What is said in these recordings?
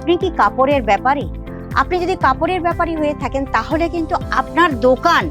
আপনি কি কাপড়ের ব্যাপারে? আপনি যদি কাপড়ের ব্যাপারী হয়ে থাকেন, তাহলে কিন্তু আপনার দোকান,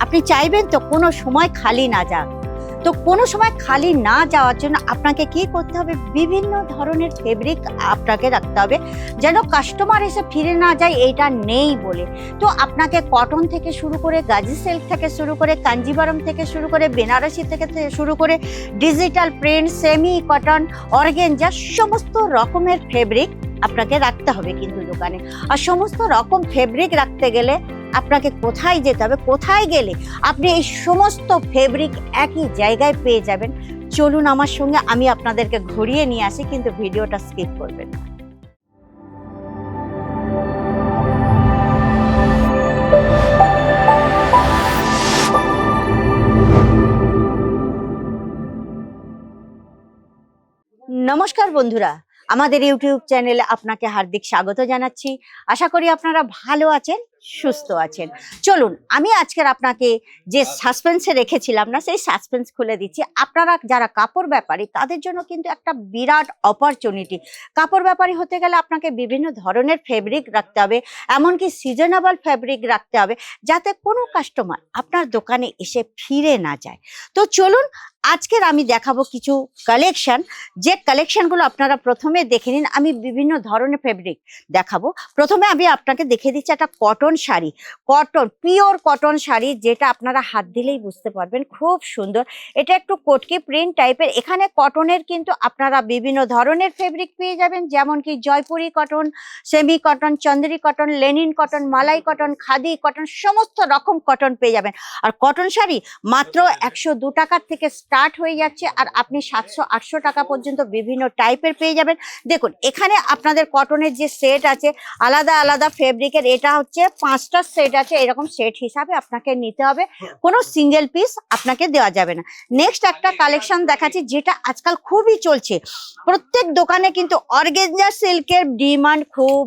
আপনি চাইবেন তো কোনো সময় খালি না যাক। তো কোনো সময় খালি না যাওয়ার জন্য আপনাকে কি করতে হবে? বিভিন্ন ধরনের ফেব্রিক আপনাকে রাখতে হবে যেন কাস্টমার এসে ফিরে না যায় এইটা নেই বলে। তো আপনাকে কটন থেকে শুরু করে গাজি সিল্ক থেকে শুরু করে কাঞ্জিবারম থেকে শুরু করে বেনারসি থেকে শুরু করে digital print semi cotton organza সমস্ত রকমের ফেব্রিক আপনাকে রাখতে হবে কিন্তু দোকানে। আর সমস্ত রকম ফেব্রিক রাখতে গেলে আপনাকে কোথায় যেতে হবে, কোথায় গেলে আপনি এই সমস্ত ফেব্রিক একই জায়গায় পেয়ে যাবেন। চলুন আমার সঙ্গে, আমি আপনাদেরকে ঘুরিয়ে নিয়ে আসি, কিন্তু ভিডিওটা স্কিপ করবেন না। নমস্কার বন্ধুরা, আমাদের ইউটিউব চ্যানেলে আপনাকে হার্দিক স্বাগত জানাচ্ছি। আশা করি আপনারা ভালো আছেন। সুস্থ আছেন। চলুন, আমি আজকের আপনাকে যে সাসপেন্সে রেখেছিলাম না, সেই সাসপেন্স খুলে দিচ্ছি। আপনারা যারা কাপড় ব্যাপারী, তাদের জন্য কিন্তু একটা বিরাট অপরচুনিটি কাপড় ব্যাপারী হতে গেলে আপনাকে বিভিন্ন ধরনের ফেব্রিক রাখতে হবে, এমনকি সিজনেবল ফেব্রিক রাখতে হবে, যাতে কোনো কাস্টমার আপনার দোকানে এসে ফিরে না যায়। তো চলুন, আজকের আমি দেখাবো কিছু কালেকশন যে কালেকশনগুলো আপনারা প্রথমে দেখে নিন, আমি বিভিন্ন ধরনের ফেব্রিক দেখাবো। প্রথমে আমি আপনাকে দেখে দিচ্ছি একটা cotton sari. Cotton, pure cotton sari যেটা আপনারা হাত দিলেই বুঝতে পারবেন, খুব সুন্দর। এটা একটু কটকি প্রিন্ট টাইপের। এখানে কটনের কিন্তু আপনারা বিভিন্ন ধরনের ফেব্রিক পেয়ে যাবেন, যেমন কি Jaipuri cotton, semi cotton, Chanderi cotton, linen cotton, মালাই কটন, খাদি কটন, সমস্ত রকম কটন পেয়ে যাবেন। আর কটন শাড়ি মাত্র একশো দু টাকার থেকে স্টার্ট হয়ে যাচ্ছে আর আপনি সাতশো আটশো টাকা পর্যন্ত বিভিন্ন টাইপের পেয়ে যাবেন। দেখুন, এখানে আপনাদের কটনের যে সেট আছে, আলাদা আলাদা ফেব্রিকের এটা হচ্ছে পাঁচটা সেট আছে এরকম সেট হিসাবে আপনাকে নিতে হবে। কোনো সিঙ্গেল পিস আপনাকে দেওয়া যাবে না। নেক্সট একটা কালেকশন দেখাচ্ছি যেটা আজকাল খুবই চলছে। প্রত্যেক দোকানে কিন্তু অর্গেঞ্জা সিল্কের ডিমান্ড খুব।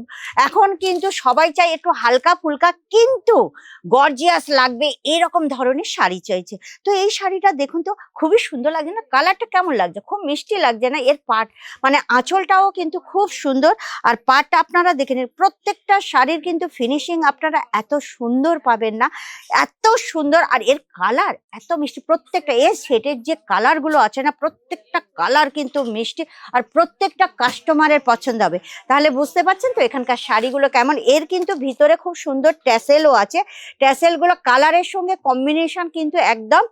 এখন কিন্তু সবাই চাই একটু হালকা ফুলকা কিন্তু গর্জিয়াস লাগবে এরকম ধরনের শাড়ি চাইছে। তো এই শাড়িটা দেখুন তো খুবই সুন্দর লাগছে না? কালারটা কেমন লাগছে? খুব মিষ্টি লাগছে না? এর পাট মানে আঁচলটাও কিন্তু খুব সুন্দর। আর পাটটা আপনারা দেখে নিন প্রত্যেকটা শাড়ির কিন্তু ফিনিশিং আপনারা এত সুন্দর পাবেন না, এত সুন্দর আর এর কালার এত মিষ্টি, প্রত্যেকটা এর সেটের যে কালারগুলো আছে না, প্রত্যেকটা কালার কিন্তু মিষ্টি আর প্রত্যেকটা কাস্টমারের পছন্দ হবে। তাহলে বুঝতে পারছেন তো এখানকার শাড়িগুলো কেমন? এর কিন্তু ভিতরে খুব সুন্দর ট্যাসেলও আছে। ট্যাসেলগুলো কালারের সঙ্গে কম্বিনেশন কিন্তু একদম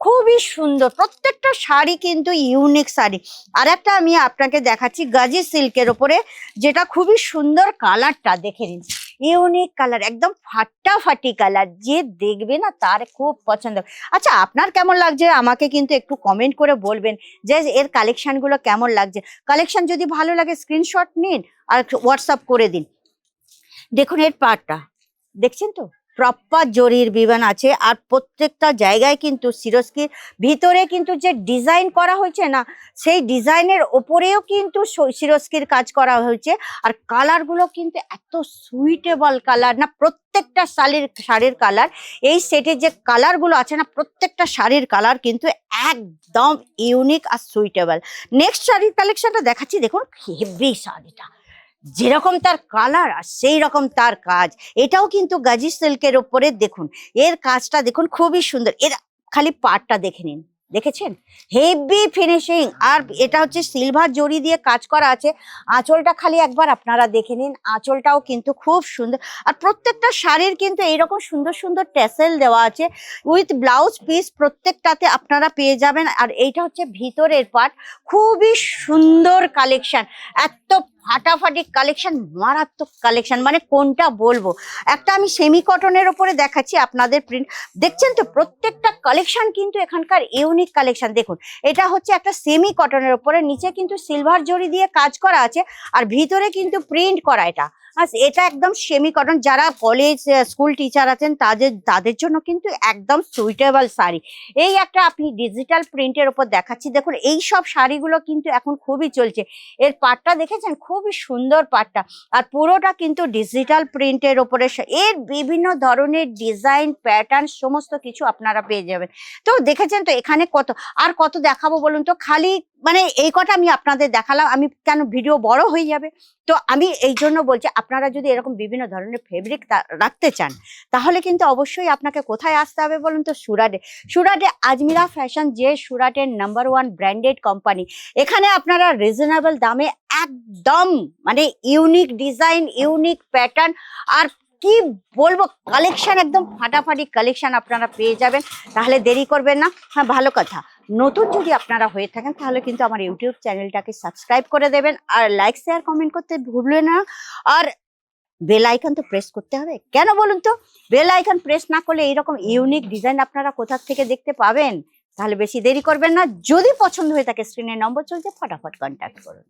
খুবই সুন্দর। প্রত্যেকটা শাড়ি কিন্তু ইউনিক শাড়ি। আর একটা আমি আপনাকে দেখাচ্ছি গাজি সিল্কের ওপরে যেটা খুবই সুন্দর কালারটা দেখে নিন। ইউনিক কালার একদম ফাটাফাটি কালার যে দেখবে না তার খুব পছন্দ। আচ্ছা আপনার কেমন লাগছে? আমাকে কিন্তু একটু কমেন্ট করে বলবেন যে এর কালেকশানগুলো কেমন লাগছে? কালেকশান যদি ভালো লাগে স্ক্রিনশট নিন আর হোয়াটসঅ্যাপ করে দিন। দেখুন এর পার্টটা দেখছেন তো? প্রপার জরির বিমান আছে। আর প্রত্যেকটা জায়গায় কিন্তু সিরস্কির ভিতরে কিন্তু যে ডিজাইন করা হয়েছে না, সেই ডিজাইনের ওপরেও কিন্তু সিরস্কির কাজ করা হয়েছে। আর কালারগুলো কিন্তু এত সুইটেবল কালার না, প্রত্যেকটা শাড়ির শাড়ির কালার। এই সেটের যে কালারগুলো আছে না, প্রত্যেকটা শাড়ির কালার কিন্তু একদম ইউনিক আর সুইটেবল। নেক্সট শাড়ির কালেকশনটা দেখাচ্ছি। দেখুন, হেভি শাড়িটা। যেরকম তার কালার আর সেই রকম তার কাজ। এটাও কিন্তু গাজি সিল্কের ওপরে দেখুন। এর কাজটা দেখুন, খুবই সুন্দর। এর খালি পাটটা দেখে নিন। দেখেছেন? হেভি ফিনিশিং আর এটা হচ্ছে সিলভার জড়ি দিয়ে কাজ করা আছে। আঁচলটা খালি একবার আপনারা দেখে নিন। আঁচলটাও কিন্তু খুব সুন্দর। আর প্রত্যেকটা শাড়ির কিন্তু এইরকম সুন্দর সুন্দর ট্যাসেল দেওয়া আছে। উইথ ব্লাউজ পিস প্রত্যেকটাতে আপনারা পেয়ে যাবেন। আর এইটা হচ্ছে ভিতরের পার্ট। খুবই সুন্দর কালেকশন। এত ফাটাফাটি কালেকশন মারাত্মক কালেকশন মানে কোনটা বলব? একটা আমি সেমি কটনের ওপরে দেখাচ্ছি আপনাদের প্রিন্ট দেখছেন তো, প্রত্যেকটা কালেকশন কিন্তু এখানকার ইউনিক কালেকশন দেখুন, এটা হচ্ছে একটা সেমি কটনের ওপরে, নিচে কিন্তু সিলভার জড়ি দিয়ে কাজ করা আছে, আর ভিতরে কিন্তু প্রিন্ট করা এটা। আর এটা একদম সেমি কটন যারা কলেজ স্কুল টিচার আছেন, তাদের তাদের জন্য কিন্তু একদম সুইটেবল শাড়ি। এই একটা আপনি ডিজিটাল প্রিন্টের ওপর দেখাচ্ছি। দেখুন, এই সব শাড়িগুলো কিন্তু এখন খুবই চলছে। এর পাটটা দেখেছেন? খুবই সুন্দর পাটটা। আর পুরোটা কিন্তু ডিজিটাল প্রিন্টের ওপরে এর বিভিন্ন ধরনের ডিজাইন প্যাটার্ন সমস্ত কিছু আপনারা পেয়ে যাবেন। তো দেখেছেন তো এখানে কত? আর কত দেখাবো বলুন তো? খালি মানে এই কটা আমি আপনাদের দেখালাম, আমি কেন ভিডিও বড় হয়ে যাবে? তো আমি এই জন্য বলছি, আপনারা যদি এরকম বিভিন্ন ধরনের ফেব্রিক রাখতে চান, তাহলে কিন্তু অবশ্যই আপনাকে কোথায় আসতে হবে বলুন তো? সুরাটে। সুরাটে আজমিরা ফ্যাশন যে সুরাটের নাম্বার ওয়ান ব্র্যান্ডেড কোম্পানি এখানে আপনারা রিজনেবল দামে একদম মানে ইউনিক ডিজাইন ইউনিক প্যাটার্ন আর কি বলব? কালেকশন একদম ফাটাফাটি কালেকশন আপনারা পেয়ে যাবেন। তাহলে দেরি করবেন না। হ্যাঁ ভালো কথা। নতুন যদি আপনারা হয়ে থাকেন, তাহলে কিন্তু আমার ইউটিউব চ্যানেলটাকে সাবস্ক্রাইব করে দেবেন। আর লাইক শেয়ার কমেন্ট করতে ভুলবেন না। আর বেল আইকন তো প্রেস করতে হবে। কেন বলুন তো? বেল আইকন প্রেস না করলে এইরকম ইউনিক ডিজাইন আপনারা কোথা থেকে দেখতে পাবেন? তাহলে বেশি দেরি করবেন না। যদি পছন্দ হয়ে থাকে স্ক্রিনের নম্বর চলছে, ফটাফট কন্ট্যাক্ট করুন।